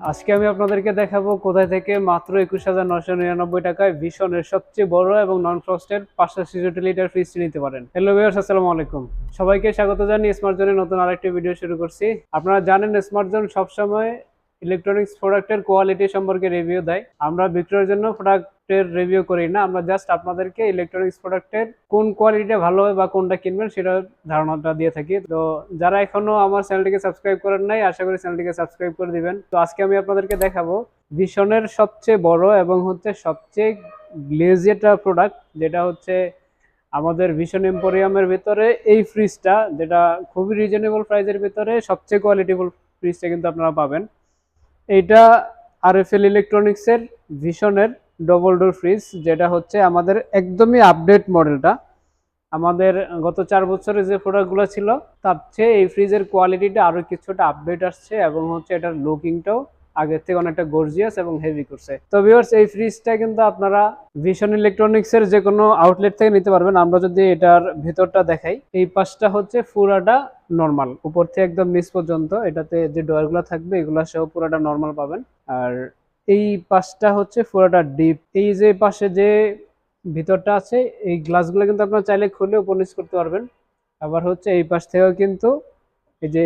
আজকে আমি আপনাদেরকে দেখাবো কোথায় থেকে মাত্র একুশ হাজার নশো নিরানব্বই টাকায় ভীষণের সবচেয়ে বড় এবং নন ফ্রস্টের পাঁচশো ছেষট্টি লিটার ফ্রিজটি নিতে পারেন। হ্যালো ভিউয়ার্স আসসালামু আলাইকুম। সবাইকে স্বাগত জানিয়ে স্মার্ট জোনের নতুন আরেকটি ভিডিও শুরু করছি। আপনারা জানেন স্মার্ট জোন সবসময় ইলেকট্রনিক্স প্রোডাক্টের কোয়ালিটি সম্পর্কে রিভিউ দেয়। আমরা বিক্রয়ের জন্য প্রোডাক্টের রিভিউ করি না, আমরা জাস্ট আপনাদেরকে ইলেকট্রনিক্স প্রোডাক্টের কোন কোয়ালিটিটা ভালো হবে বা কোনটা কিনবেন সেটার ধারণাটা দিয়ে থাকি। তো যারা এখনও আমার চ্যানেলটিকে সাবস্ক্রাইব করেন নাই, আশা করি চ্যানেলটিকে সাবস্ক্রাইব করে দিবেন। তো আজকে আমি আপনাদেরকে দেখাবো ভীষণের সবচেয়ে বড় এবং হচ্ছে সবচেয়ে গ্লেজি একটা প্রোডাক্ট যেটা হচ্ছে আমাদের ভীষণ এম্পোরিয়ামের ভিতরে এই ফ্রিজটা যেটা খুবই রিজনেবল প্রাইসের ভিতরে সবচেয়ে কোয়ালিটিফুল ফ্রিজটা কিন্তু আপনারা পাবেন। এইটা আর এফ এল ইলেকট্রনিক্সের ভীষণের ডবল ডোর ফ্রিজ যেটা হচ্ছে আমাদের একদমই আপডেট মডেলটা আমাদের গত চার বছরে যে প্রোডাক্টগুলো ছিল, তার চেয়ে এই ফ্রিজের কোয়ালিটিটা আরও কিছুটা আপডেট আসছে এবং হচ্ছে এটার লুকিংটাও আগের থেকে অনেকটা গর্জিয়াস এবং হেভি করছে। তো ভিউয়ার্স এই ফ্রিজটা কিন্তু আপনারা ভিশন ইলেকট্রনিক্সের যে কোনো আউটলেট থেকে নিতে পারবেন। আমরা যদি এটার ভিতরটা দেখাই, এই পাশটা হচ্ছে পুরাটা নর্মাল উপর থেকে একদম নিচ পর্যন্ত। এটাতে যে ডয়ারগুলো থাকবে, এগুলো সহ পুরাটা নর্মাল পাবেন। আর এই পাশটা হচ্ছে পুরাটা ডিপ এই যে পাশে যে ভিতরটা আছে, এই গ্লাসগুলো কিন্তু আপনারা চাইলে খুলে উপর নিচ করতে পারবেন। আবার হচ্ছে এই পাশ থেকেও কিন্তু এই যে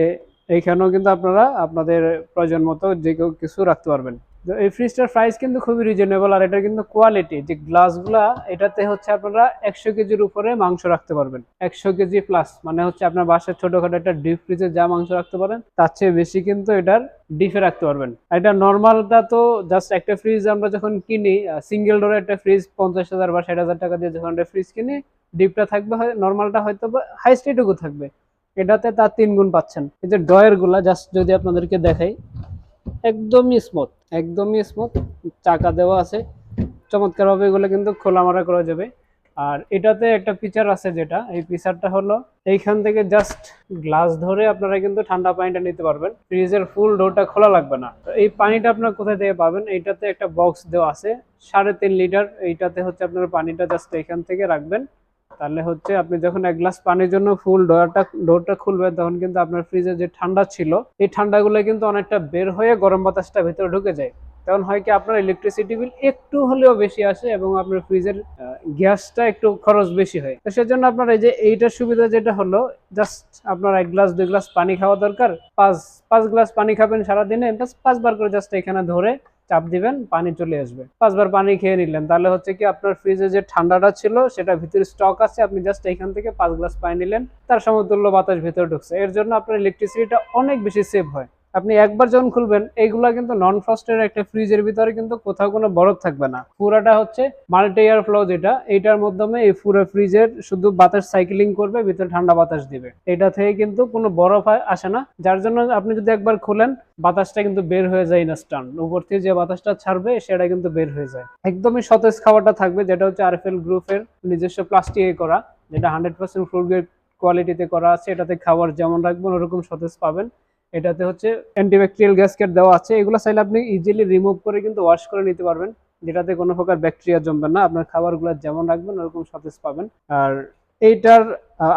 এইখানেও কিন্তু আপনারা আপনাদের প্রয়োজন মতো যে কেউ কিছু রাখতে পারবেন। তো এই ফ্রিজটার প্রাইস কিন্তু খুবই রিজনেবল আর এটার কিন্তু কোয়ালিটি যে গ্লাসগুলা এটাতে হচ্ছে আপনারা একশো কেজির উপরে মাংস রাখতে পারবেন। একশো কেজি প্লাস মানে হচ্ছে আপনার বাসায় ছোটখাটো একটা ডিপ ফ্রিজে যা মাংস রাখতে পারেন, তার চেয়ে বেশি কিন্তু এটার ডিপে রাখতে পারবেন। এটা নর্মালটা তো জাস্ট একটা ফ্রিজ আমরা যখন কিনি সিঙ্গেল ডোরের একটা ফ্রিজ পঞ্চাশ হাজার বা ষাট হাজার টাকা দিয়ে যখন একটা ফ্রিজ কিনি ডিপটা থাকবে নর্মালটা হয়তো হাইস্ট এটুকু থাকবে। এটাতে তার তিন গুণ পাচ্ছেন। এই যে ড্রয়ারগুলা জাস্ট যদি আপনাদেরকে দেখাই, একদমই স্মুথ একদমই স্মুথ চাকা দেওয়া আছে। চমৎকার ভাবে এগুলো কিন্তু খোলামারা করা যাবে। আর এটাতে একটা ফিচার আছে যেটা, এই ফিচারটা হলো, এইখান থেকে জাস্ট গ্লাস ধরে আপনারা কিন্তু ঠান্ডা পানিটা নিতে পারবেন। ফ্রিজের ফুল ডোরটা খোলা লাগবে না। এই পানিটা আপনারা কোথায় থেকে পাবেন? এইটাতে একটা বক্স দেওয়া আছে, সাড়ে তিন লিটার এইটাতে হচ্ছে আপনার পানিটা জাস্ট এখান থেকে রাখবেন। তাহলে হচ্ছে আপনি যখন এক গ্লাস পানির জন্য ফুল ডোরটা ডোরটা খুলবেন, তখন কিন্তু আপনার ফ্রিজে যে ঠান্ডা ছিল, এই ঠান্ডাগুলো কিন্তু অনেকটা বের হয়ে গরম বাতাসটা ভেতরে ঢুকে যায়। তখন হয় কি আপনার ইলেকট্রিসিটি বিল একটু হলেও বেশি আসে এবং আপনার ফ্রিজের গ্যাসটা একটু খরচ বেশি হয়। তো সেজন্য আপনার এই যে এইটার সুবিধা যেটা হলো জাস্ট আপনার এক গ্লাস, দুই গ্লাস পানি খাওয়া দরকার। পাঁচ পাঁচ গ্লাস পানি খাবেন সারাদিনে জাস্ট পাঁচবার করে জাস্ট এখানে ধরে চাপ দিবেন, পানি চলে আসবে। পাঁচবার পানি খেয়ে নিলেন। তাহলে হচ্ছে কি আপনার ফ্রিজে যে ঠান্ডাটা ছিল, সেটা ভিতরে স্টক আছে, আপনি জাস্ট এখান থেকে পাঁচ গ্লাস পানি নিলেন, তার সমতুল্য বাতাস ভেতরে ঢুকছে। এর জন্য আপনার ইলেকট্রিসিটিটা অনেক বেশি সেভ হয়। আপনি একবার যখন খুলবেন, এইগুলা কিন্তু নন ফ্রস্টের একটা ফ্রিজের ভিতরে কিন্তু কোথাও কোনো বরফ থাকবে না। পুরাটা হচ্ছে মাল্টি এয়ার ফ্লো যেটা, এইটার মাধ্যমে এই পুরো ফ্রিজের শুধু বাতাস সাইক্লিং করবে, ভিতরে ঠান্ডা বাতাস দিবে। এটা থেকে কিন্তু কোনো বরফ আসে না। যার জন্য আপনি যদি একবার খুলেন, বাতাসটা কিন্তু বের হয়ে যায় ইনস্টান্ট উপর থেকে যে বাতাসটা ছাড়বে, সেটা কিন্তু বের হয়ে যায়। একদমই সতেজ খাবারটা থাকবে, যেটা হচ্ছে আরএফএল গ্রুপের নিজস্ব প্লাস্টিকে করা, যেটা হান্ড্রেড পার্সেন্ট ফুড গ্রেড কোয়ালিটিতে করা আছে। এটাতে খাবার যেমন রাখবেন, ওরকম সতেজ পাবেন। এটাতে হচ্ছে অ্যান্টিব্যাকটেরিয়াল গ্যাসকেট দেওয়া আছে। এগুলো চাইলে আপনি ইজিলি রিমুভ করে কিন্তু ওয়াশ করে নিতে পারবেন। যেটাতে কোনো প্রকার ব্যাকটেরিয়া জমবে না। আপনার খাবারগুলো যেমন রাখবেন, ওরকম সতেজ পাবেন। আর এইটার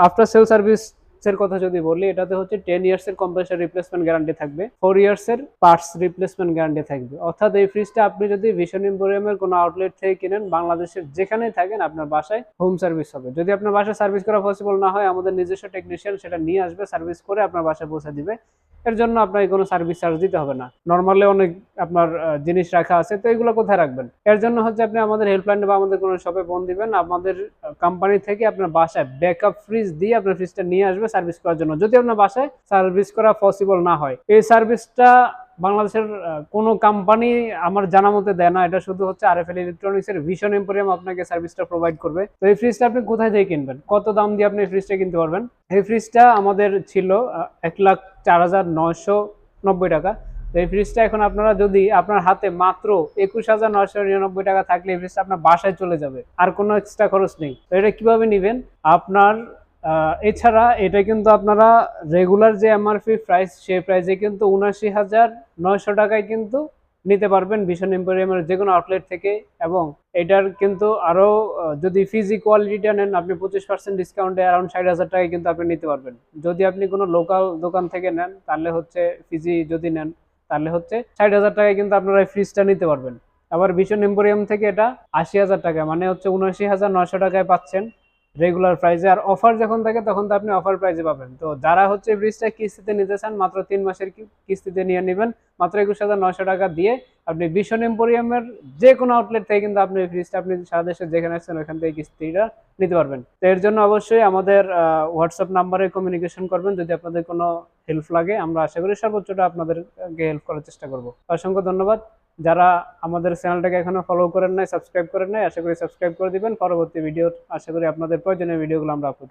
আফটার সেল সার্ভিস এর কথা যদি বলি, এটাতে হচ্ছে টেন ইয়ার্স এর কম্প্রেসার রিপ্লেসমেন্ট গ্যারান্টি থাকবে। ফোর ইয়ার্স এর পার্টস রিপ্লেসমেন্ট গ্যারান্টি থাকবে। অর্থাৎ এই ফ্রিজটা আপনি যদি ভিশন এম্পোরিয়ামের কোনো আউটলেট থেকে কিনেন, বাংলাদেশের যেখানেই থাকেন, আপনার বাসায় হোম সার্ভিস হবে। যদি আপনার বাসায় সার্ভিস করা পসিবল না হয়, আমাদের নিজস্ব টেকনিশিয়ান সেটা নিয়ে আসবে সার্ভিস করে আপনার বাসায় পৌঁছে দিবে। এর জন্য আপনাকে কোনো সার্ভিস চার্জ দিতে হবে না। নর্মালি অনেক আপনার জিনিস রাখা আছে, তো এগুলো কোথায় রাখবেন? এর জন্য হচ্ছে আপনি আমাদের হেল্পলাইনে বা আমাদের কোনো শপে ফোন দিবেন, আমাদের কোম্পানি থেকে আপনার বাসায় ব্যাকআপ ফ্রিজ দিয়ে আপনার ফ্রিজটা নিয়ে আসবে সার্ভিস করার জন্য। যদি আপনার বাসায় সার্ভিস করা পসিবল না হয়, এই সার্ভিসটা বাংলাদেশের কোনো কোম্পানি আমার জানা মতে দেয় না। এটা শুধু হচ্ছে আর এফ এল ইলেকট্রনিক্স এর ভিশন এম্পোরিয়াম আপনাকে সার্ভিসটা প্রোভাইড করবে। তো এই ফ্রিজটা আপনি কোথায় থেকে কিনবেন? কত দাম দিয়ে আপনি এই ফ্রিজটা কিনতে পারবেন? এই ফ্রিজটা আমাদের ছিল এক লাখ চার হাজার নয়শো নব্বই টাকা। তো এই ফ্রিজটা এখন আপনারা যদি আপনার হাতে মাত্র একুশ হাজার নয়শো নিরানব্বই টাকা থাকলে এই ফ্রিজটা আপনার বাসায় চলে যাবে। আর কোনো এক্সট্রা খরচ নেই। তো এটা কীভাবে নেবেন? আপনার এছাড়া এটা কিন্তু আপনারা রেগুলার যে এমআরপি প্রাইস সেই প্রাইসে কিন্তু উনাশি হাজার নয়শো টাকায় কিন্তু নিতে পারবেন ভীষণ এম্পোরিয়ামের যে কোনো আউটলেট থেকে এবং এটার কিন্তু আরও যদি ফিজি কোয়ালিটিটা নেন, আপনি পঁচিশ পার্সেন্ট ডিসকাউন্টে অ্যারাউন্ড ষাট হাজার টাকায় কিন্তু আপনি নিতে পারবেন। যদি আপনি কোনো লোকাল দোকান থেকে নেন, তাহলে হচ্ছে ফিজি যদি নেন, তাহলে হচ্ছে ষাট হাজার টাকায় কিন্তু আপনারা এই ফ্রিজটা নিতে পারবেন। আবার ভীষণ এম্পোরিয়াম থেকে এটা আশি হাজার টাকা মানে হচ্ছে উনআশি হাজার নশো টাকায় পাচ্ছেন। রেগুলার প্রাইসে আর অফার যখন থাকে, তখন তো আপনি অফার প্রাইসে পাবেন। তো যারা হচ্ছে ব্রিজটা কিস্তিতে নিতে চান, মাত্র তিন মাসের কিস্তিতে নিয়ে নেবেন। মাত্র একুশ হাজার নশো টাকা দিয়ে আপনি ভীষণ এম্পোরিয়ামের যে কোনো আউটলেট থেকে কিন্তু আপনি ফ্রিজটা আপনি সারা দেশে যেখানে আসছেন, ওখান থেকে কিস্তিটা নিতে পারবেন। তো এর জন্য অবশ্যই আমাদের হোয়াটসঅ্যাপ নাম্বারে কমিউনিকেশন করবেন। যদি আপনাদের কোনো হেল্প লাগে, আমরা আশা করি সর্বোচ্চটা আপনাদেরকে হেল্প করার চেষ্টা করব। অসংখ্য ধন্যবাদ। যারা আমাদের চ্যানেলটাকে এখনও ফলো করেন নাই সাবস্ক্রাইব করেন নাই, আশা করি সাবস্ক্রাইব করে দিবেন। পরবর্তী ভিডিও আশা করি আপনাদের প্রয়োজনীয় ভিডিওগুলো আমরা আপলোড